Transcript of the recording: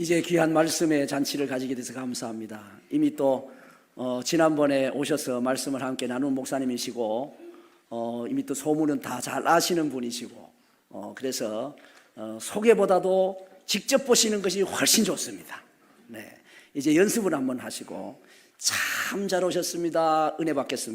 이제 귀한 말씀의 잔치를 가지게 돼서 감사합니다. 이미 또 어, 지난번에 오셔서 말씀을 함께 나눈 목사님이시고 어, 이미 또 소문은 다 잘 아시는 분이시고 어, 그래서 어, 소개보다도 직접 보시는 것이 훨씬 좋습니다. 네, 이제 연습을 한번 하시고 참 잘 오셨습니다. 은혜 받겠습니다.